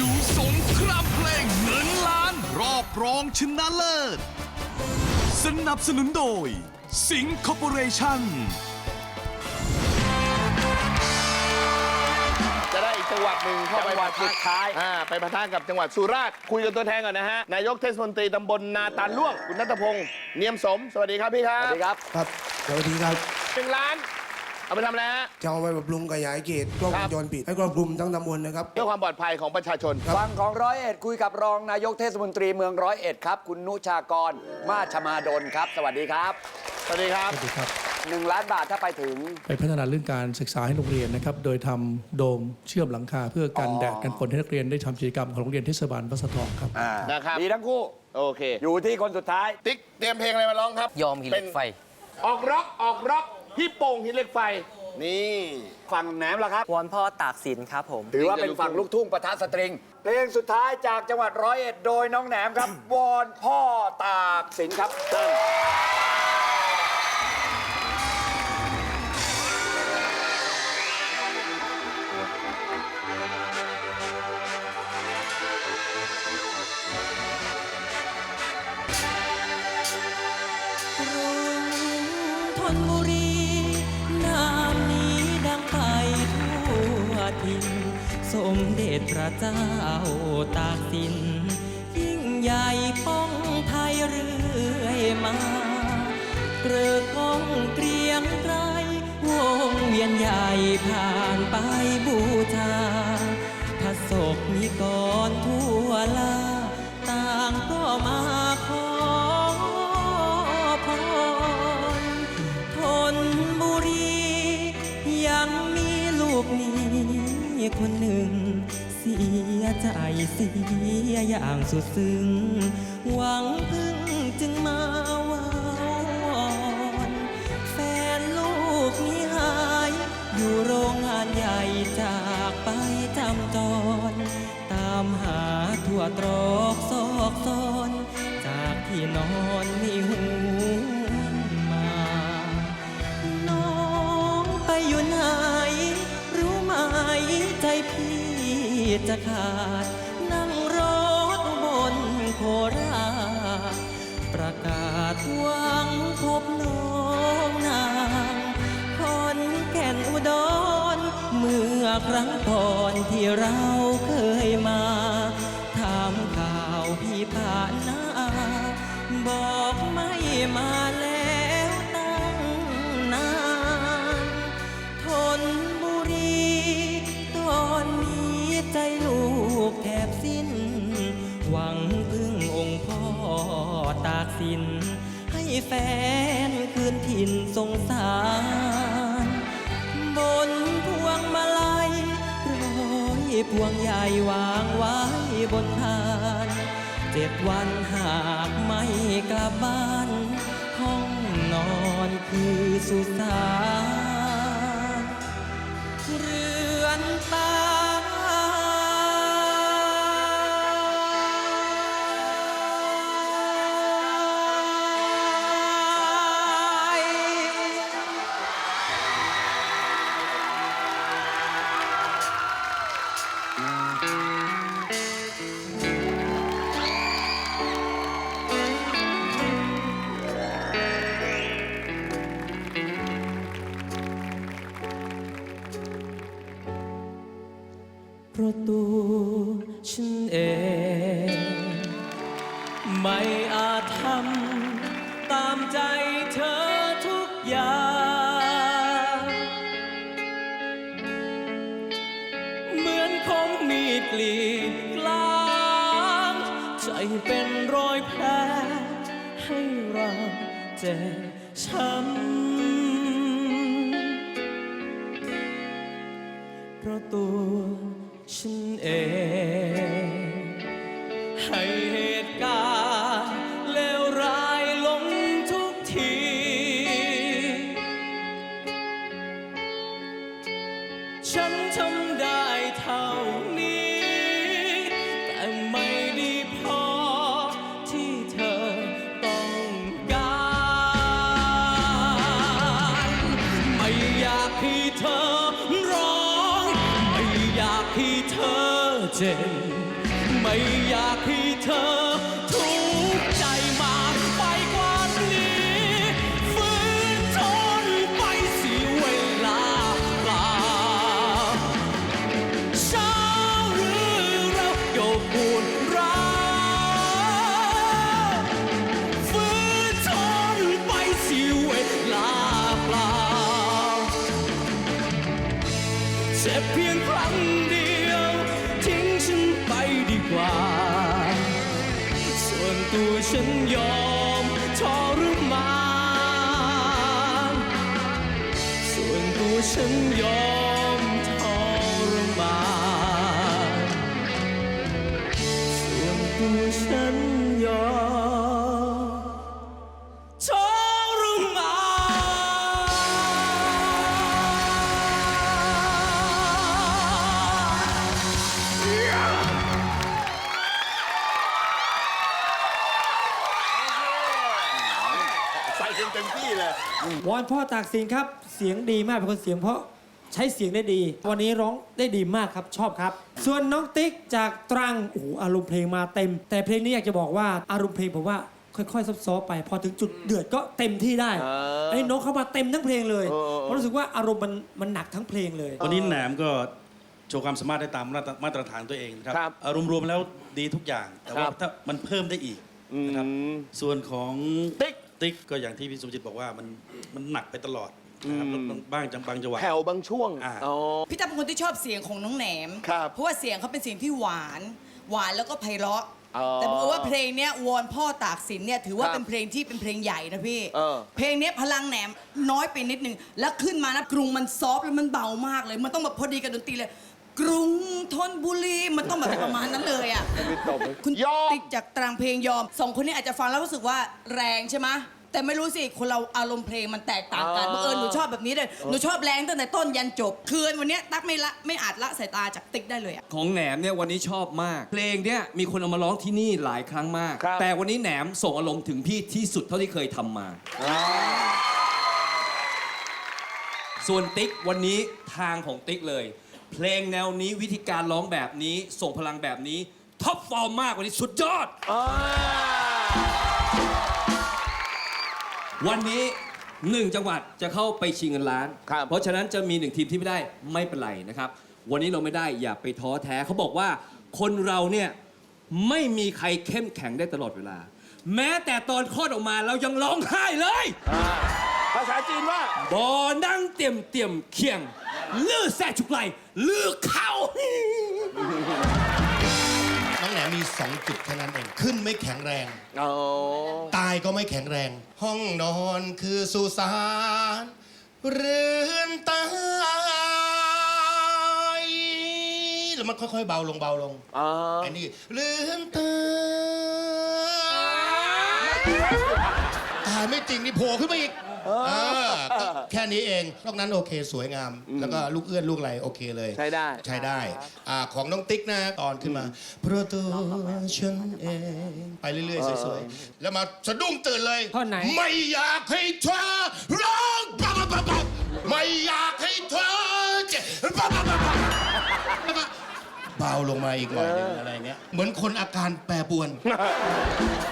ดูสงครามเพลงเงินล้าน รอบรองชนะเลิศ สนับสนุนโดย สิงคอร์ปอเรชั่น จะได้อีกจังหวัดหนึ่งเข้าไปจังหวัดสุดท้าย อ่าไปพะทะกับจังหวัดสุราษฎร์คุยกับตัวแทนก่อนนะฮะ นายกเทศมนตรีตำบลนาตาลล่วง คุณนัทพงศ์เนียมสม สวัสดีครับพี่ครัสบวัสดีครับ ครับสวัสดีครับเป็นล้าน เอาไปทำอะไรฮะ จะเอาไปปรับปรุงขยายเขตกล้องครัวบงจรปิดให้ครอบคลุมทั้งตำบลนะครับ เพื่อความปลอดภัยของประชาชน ฟังของร้อยเอ็ดคุยกับรองนายกเทศมนตรีเมืองร้อยเอ็ดครับ คุณนุชากร มาชมาดลครับ สวัสดีครับสวัสดีครับ สวัสดีครับหนึ่งล้านบาทถ้าไปถึง ไปพัฒนาเรื่องการศึกษาให้โรงเรียนนะครับ โดยทำโดมเชื่อมหลังคา เพื่อกันอ๋อแดดกันฝนให้นักเรียนได้ทำกิจกรรมของโรงเรียนเทศบาลวัดสะทองครับ อ่านะครับ ดีทั้งคู่ โอเค อยู่ที่คนสุดท้าย ติ๊กเตรียมเพลงอะไรมาร้องครับยอมหินเหล็กไฟ ออกร็อกออกร็อก พี่โป่งหินเหล็กไฟ นี่ฝั่งแหนมล่ะครับ วอนพ่อตากสินครับผม ถือว่าเป็นฝั่งลูกทุ่งปะทะสตริง เพลงสุดท้ายจากจังหวัดร้อยเอ็ดโดยน้องแหนมครับ วอนพ่อตากสินครับเติ้ลกรุง ธนบุรีนามนี้ดังไปทั่วถิ่นสมเด็จพระเจ้าตากสิน ยิ่งใหญ่ป้องไทยเรื่อยมาเกลือกองเกรียงไกรวงเวียนใหญ่ผ่านไปบูชาพระศกนิกรทั่วลา กนี้คนหนึ่ง เสียใจเสียอย่างสุดซึ้ง หวังพึ่งจึงมาวอนแฟนลูกนี้หาย อยู่โรงงานใหญ่จากไปจำจร ตามหาทั่วตรอกซอกซอน จากที่นอนมีหู จะขาด นั่งรถบนโคราชประกาศหวังพบน้องนางคนแก่นอุดรเมื่อครั้งก่อนที่เราเคยมาถามข่าวพี่ผ่านน้าบอกไม่มาแล้ว สิน ให้แฟนคืนถิ่นสงสาร บนพวงมาลัยร้อยพวงใหญ่วางไว้บนพาน เจ็ดวันหากไม่กลับบ้าน ห้องนอนคือสุสานเรือนตา ราะตัวฉันเอง ไม่อาจทำตามใจเธอทุกอย่าง เหมือนคมมีดกรีดกลางใจเป็นรอยแผลให้เราเจ็บช้ำเพราะตัว ฉันเอง ให้เหตุการ จ็ไม่อยากให้เธอ ตัวฉันยอมทรมานส่วนตัวฉันยอม วอนพ่อตากสินครับ เสียงดีมากเป็นคนเสียงเพราะใช้เสียงได้ดี วันนี้ร้องได้ดีมากครับชอบครับ ส่วนน้องติ๊กจากตรังโอ้โหอารมณ์เพลงมาเต็ม แต่เพลงนี้อยากจะบอกว่าอารมณ์เพลงผมว่าค่อยๆซอฟๆไป พอถึงจุดเดือดก็เต็มที่ได้อ่าไอ้น้องเข้ามาเต็มทั้งเพลงเลยเออเออผมรู้สึกว่าอารมณ์มันมันหนักทั้งเพลงเลย วันนี้แหนมก็โชว์ความสามารถได้ตามมาตรมาตรฐานตัวเองนะครับครับอารมณ์รวมแล้วดีทุกอย่าง แต่ว่าครับ ถ้ามันเพิ่มได้อีกนะครับอืมส่วนของติ๊ก ติ๊กก็อย่างที่พี่สมจิตบอกว่ามันมันหนักไปตลอดนะครับอืมแล้วบ้างจังบางจังหวะ แผ่วบางช่วง อ่า อ๋อ พี่ตั้มเป็นคนที่ชอบเสียงของน้องแหนม ครับเพราะว่าเสียงเขาเป็นเสียงที่หวาน หวานแล้วก็ไพเราะ อ๋อแต่บอกว่าเพลงเนี้ยวอนพ่อตากสินเนี่ยถือว่าครับเป็นเพลงที่เป็นเพลงใหญ่นะพี่ เออ เพลงเนี้ยพลังแหนมน้อยไปนิดนึง แล้วขึ้นมานะกรุงมันซอฟต์แล้วมันเบามากเลย มันต้องแบบพอดีกับดนตรีเลย กรุงธนบุรีมันต้องแบบประมาณนั้นเลยอะ คุณยอม ติ๊กจากตรังเพลงยอมสองคนนี้อาจจะฟังแล้วรู้สึกว่าแรงใช่ไหมแต่ไม่รู้สิ คนเราอารมณ์เพลงมันแตกต่างกันอ่าบังเอิญหนูชอบแบบนี้เลยหนูชอบแรงตั้งแต่ต้นยันจบ คืนวันเนี้ยตั๊กไม่ละไม่อาจละสายตาจากติ๊กได้เลยอะ ของแหนมเนี่ยวันนี้ชอบมาก เพลงเนี่ยมีคนเอามาร้องที่นี่หลายครั้งมาก ครับ แต่วันนี้แหนมส่งอารมณ์ถึงพี่ที่สุดเท่าที่เคยทำมา ส่วนติ๊กวันนี้ทางของติ๊กเลย เพลงแนวนี้วิธีการร้องแบบนี้ ส่งพลังแบบนี้ ท็อปฟอร์มมากวันนี้สุดยอดอ่าวันนี้หนึ่งจังหวัดจะเข้าไปชิงเงินล้าน ครับเพราะฉะนั้นจะมีหนึ่งทีมที่ไม่ได้ไม่เป็นไรนะครับ วันนี้เราไม่ได้อย่าไปท้อแท้เขาบอกว่าคนเราเนี่ยไม่มีใครเข้มแข็งได้ตลอดเวลา แม้แต่ตอนคลอดออกมาเรายังร้องไห้เลยอ่า ภาษาจีนว่าบอนั่งเตี่ยมเตี่ยมเคียงลือแซ่จุกไหลลือเข้า น้องแหนมมี2จุดแค่นั้นเองขึ้นไม่แข็งแรงอ๋อตายก็ไม่แข็งแรง ห้องนอนคือสุสานเรือนตายแล้วมันค่อยๆเบาลงเบาลงอ๋อไอ้นี่เรือนตายตายไม่จริงนี่โผล่ขึ้นมาอีก เออก็แค่นี้เองนอกนั้นโอเคสวยงาม แล้วก็ลูกเอื้อนลูกอะไรโอเคเลย ใช้ได้ ใช้ได้อ่าของน้องติ๊กนะตอนขึ้นมาเพราะตัวฉันเองไปเรื่อยๆสวยๆแล้วมาสะดุ้งตื่นเลยท่อนไหน ไม่อยากให้เธอร้องปั๊บปั๊บปั๊บปั๊บไม่อยากให้เธอเจ็บปั๊บปั๊บปั๊บปั๊บแล้วก็เบาลงมาอีกหน่อยหนึงอะไรเงี้ยเหมือนคนอาการแปรปรวน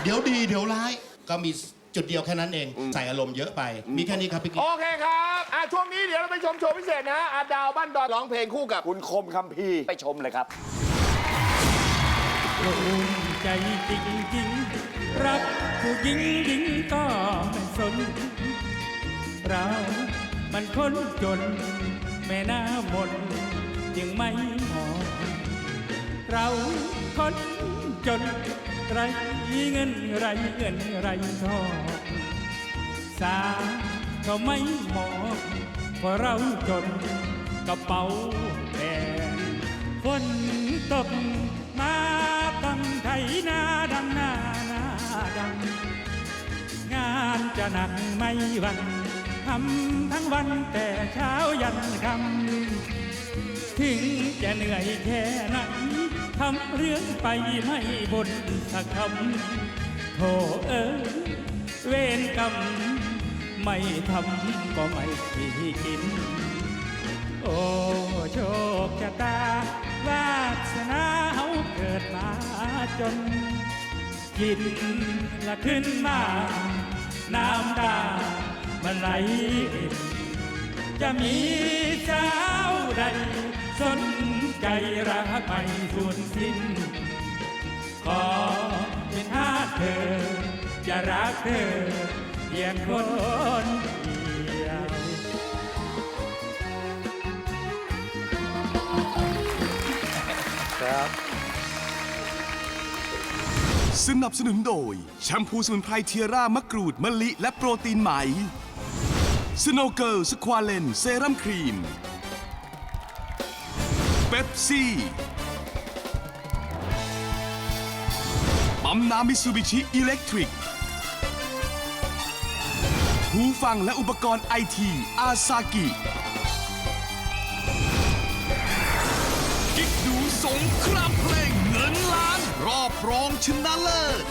เดี๋ยวดีเดี๋ยวร้ายก็มี จุดเดียวแค่นั้นเอง ใส่อารมณ์เยอะไป มีแค่นี้ครับพี่กิ๊ก โอเคครับอะช่วงนี้เดี๋ยวเราไปชมโชว์พิเศษนะฮะอาดาวบ้านดอนร้องเพลงคู่กับ คุณคมคำพีร์ไปชมเลยครับโล่งใจจริงจริงๆรักผู้หญิงหญิงก็ไม่สน เรามันคนจน แม่หน้าหมดยังไม่มองเราคนจน ไรเงินไรเงินไรทอง สาก็ไม่เหมองเพราะเราจนกระเป๋าแดงฝนตกมาต้องไถนาดำนานาดำงงานจะหนักไม่วันทำทั้งวันแต่เช้ายันค่ำถึงจะเหนื่อยแค่ไหนทำเรื่องไปไม่บนสักคำโธ่เอ้ยเวรกรรม ไม่ทำก็ไม่ที่กิน โอ้โชคชะตาวาสนาเฮาเกิดมาจน กินละขึ้นมา น้ำตามันไหล จะมีเจ้าใด สนใจรักไม่สูญสิ้น ขอเป็นทาสเธอ จะรักเธอ พียงคนเดียวสนับสนุนโดย แชมพูสมุนไพรเทียร่ามะกรูด มะลิ และโปรตีนไหมสโนเกิลสควาเลนเซรั่มครีมเบปซี่ปั๊มน้ำมิซูบิชิอิเล็กทริก หูฟังและอุปกรณ์ไอทีอาซากิกิ๊กดูสงครามเพลงเงินล้าน รอบรองชนะเลิศ